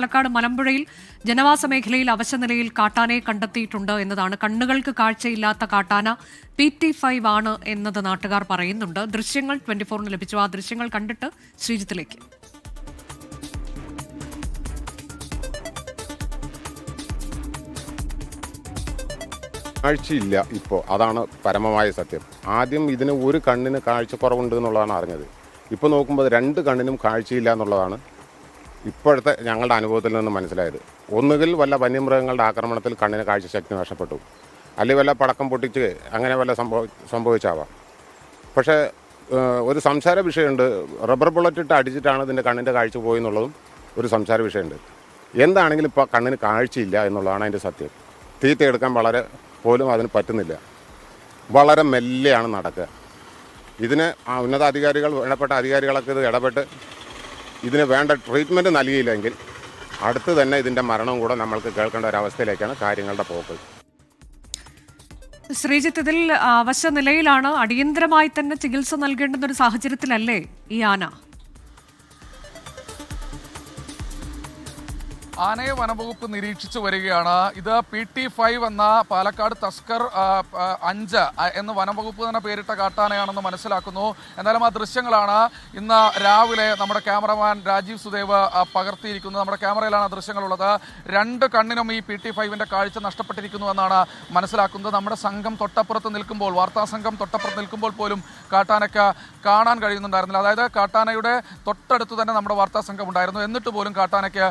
പാലക്കാട് മലമ്പുഴയിൽ ജനവാസ മേഖലയിൽ അവശനിലയിൽ കാട്ടാനയെ കണ്ടെത്തിയിട്ടുണ്ട് എന്നതാണ്. കണ്ണുകൾക്ക് കാഴ്ചയില്ലാത്ത കാട്ടാന പി ടി ഫൈവ് ആണ് എന്നത് നാട്ടുകാർ പറയുന്നുണ്ട്. ദൃശ്യങ്ങൾ ട്വന്റി ഫോറിന് ലഭിച്ചു. ആ ദൃശ്യങ്ങൾ കണ്ടിട്ട് ശ്രീജിത്തിലേക്ക്. കാഴ്ചയില്ല ഇപ്പോൾ അതാണ് പരമമായ സത്യം. ആദ്യം ഇതിന് ഒരു കണ്ണിന് കാഴ്ചക്കുറവുണ്ട് എന്നുള്ളതാണ് അറിഞ്ഞത്. ഇപ്പോൾ നോക്കുമ്പോൾ രണ്ട് കണ്ണിനും കാഴ്ചയില്ല എന്നുള്ളതാണ്. ഇപ്പോഴത്തെ ഞങ്ങളുടെ അനുഭവത്തിൽ നിന്ന് മനസ്സിലായത്. ഒന്നുകിൽ വല്ല വന്യമൃഗങ്ങളുടെ ആക്രമണത്തിൽ കണ്ണിന് കാഴ്ചശക്തി നഷ്ടപ്പെട്ടു. അല്ലെങ്കിൽ വല്ല പടക്കം പൊട്ടിച്ച് അങ്ങനെ വല്ല സംഭവ സംഭവിച്ചാവാം. പക്ഷേ ഒരു സംസാര വിഷയമുണ്ട്. റബ്ബർ ബുള്ളറ്റ് ഇട്ട് അടിച്ചിട്ടാണ് ഇതിന്റെ കണ്ണിന്റെ കാഴ്ച പോയെന്നുള്ളതും ഒരു സംസാര വിഷയമുണ്ട്. എന്താണെങ്കിലും ഇപ്പോൾ കണ്ണിന് കാഴ്ചയില്ല എന്നുള്ളതാണ് അതിന്റെ സത്യം. തീറ്റ എടുക്കാൻ വളരെ പോലും അതിന് പറ്റുന്നില്ല. വളരെ മെല്ലെയാണ് നടക്കുക. ഇതിന് ഉന്നതാധികാരികൾ വേണ്ടപ്പെട്ട അധികാരികളൊക്കെ ഇത് ഇടപെട്ട് ഇതിന് വേണ്ട ട്രീറ്റ്മെന്റ് നൽകിയില്ലെങ്കിൽ അടുത്ത് തന്നെ ഇതിന്റെ മരണവും കൂടെ നമ്മൾക്ക് കേൾക്കേണ്ട ഒരവസ്ഥയിലേക്കാണ് കാര്യങ്ങളുടെ പോക്ക്. ശ്രീജിത്ത് ഇതിൽ അവശ നിലയിലാണ് അടിയന്തരമായി തന്നെ ചികിത്സ നൽകേണ്ടുന്ന ഒരു സാഹചര്യത്തിലല്ലേ ഈ ആന? ആനയെ വനവകുപ്പ് നിരീക്ഷിച്ചു വരികയാണ്. ഇത് പി ടി ഫൈവ് എന്ന പാലക്കാട് തസ്കർ അഞ്ച് എന്ന് വനംവകുപ്പ് തന്നെ പേരിട്ട കാട്ടാനയാണെന്ന് മനസ്സിലാക്കുന്നു. എന്നാലും ആ ദൃശ്യങ്ങളാണ് ഇന്ന് രാവിലെ നമ്മുടെ ക്യാമറമാൻ രാജീവ് സുദേവ് പകർത്തിയിരിക്കുന്നത്. നമ്മുടെ ക്യാമറയിലാണ് ആ ദൃശ്യങ്ങളുള്ളത്. രണ്ട് കണ്ണിനും ഈ പി ടി ഫൈവിന്റെ കാഴ്ച നഷ്ടപ്പെട്ടിരിക്കുന്നു എന്നാണ് മനസ്സിലാക്കുന്നത്. നമ്മുടെ സംഘം തൊട്ടപ്പുറത്ത് നിൽക്കുമ്പോൾ വാർത്താ സംഘം തൊട്ടപ്പുറത്ത് നിൽക്കുമ്പോൾ പോലും കാട്ടാനയ്ക്ക് കാണാൻ കഴിയുന്നുണ്ടായിരുന്നില്ല. അതായത് കാട്ടാനയുടെ തൊട്ടടുത്ത് തന്നെ നമ്മുടെ വാർത്താ സംഘം ഉണ്ടായിരുന്നു. എന്നിട്ട് പോലും കാട്ടാനയ്ക്ക്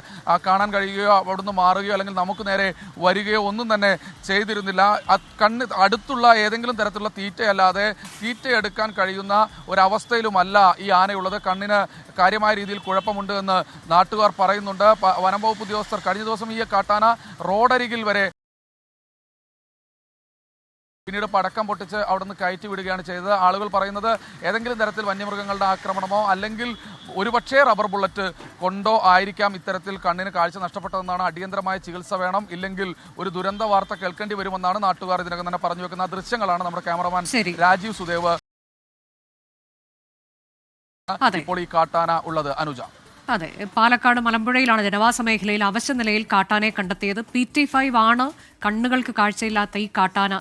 കാണാൻ കഴിയുകയോ അവിടുന്ന് മാറുകയോ അല്ലെങ്കിൽ നമുക്ക് നേരെ വരികയോ ഒന്നും തന്നെ ചെയ്തിരുന്നില്ല. കണ്ണ് അടുത്തുള്ള ഏതെങ്കിലും തരത്തിലുള്ള തീറ്റയല്ലാതെ തീറ്റയെടുക്കാൻ കഴിയുന്ന ഒരവസ്ഥയിലുമല്ല ഈ ആനയുള്ളത്. കണ്ണിന് കാര്യമായ രീതിയിൽ കുഴപ്പമുണ്ട് എന്ന് നാട്ടുകാർ പറയുന്നുണ്ട്. വനം വകുപ്പ് ഉദ്യോഗസ്ഥർ കഴിഞ്ഞ ദിവസം ഈ കാട്ടാന റോഡരികിൽ വരെ പിന്നീട് പടക്കം പൊട്ടിച്ച് അവിടുന്ന് കയറ്റി വിടുകയാണ് ചെയ്തത്. ആളുകൾ പറയുന്നത് ഏതെങ്കിലും തരത്തിൽ വന്യമൃഗങ്ങളുടെ ആക്രമണമോ അല്ലെങ്കിൽ ഒരുപക്ഷേ റബ്ബർ ബുള്ളറ്റ് കൊണ്ടോ ആയിരിക്കാം ഇത്തരത്തിൽ കണ്ണിന് കാഴ്ച നഷ്ടപ്പെട്ടതെന്നാണ് അടിയന്തരമായ ചികിത്സ വേണം. ഇല്ലെങ്കിൽ ഒരു ദുരന്ത വാർത്ത കേൾക്കേണ്ടി വരുമെന്നാണ് നാട്ടുകാർ ഇതിനകം തന്നെ പറഞ്ഞു വെക്കുന്ന ദൃശ്യങ്ങളാണ് നമ്മുടെ ക്യാമറമാൻ രാജീവ് സുദേവ്. ഇപ്പോൾ ഈ കാട്ടാന ഉള്ളത്. അനുജ. അതെ. പാലക്കാട് മലമ്പുഴയിലാണ് ജനവാസ മേഖലയിൽ അവശ്യ നിലയിൽ കാട്ടാനെ കണ്ടെത്തിയത്. പി ടി ഫൈവ് ആണ് കണ്ണുകൾക്ക് കാഴ്ചയില്ലാത്ത ഈ കാട്ടാന.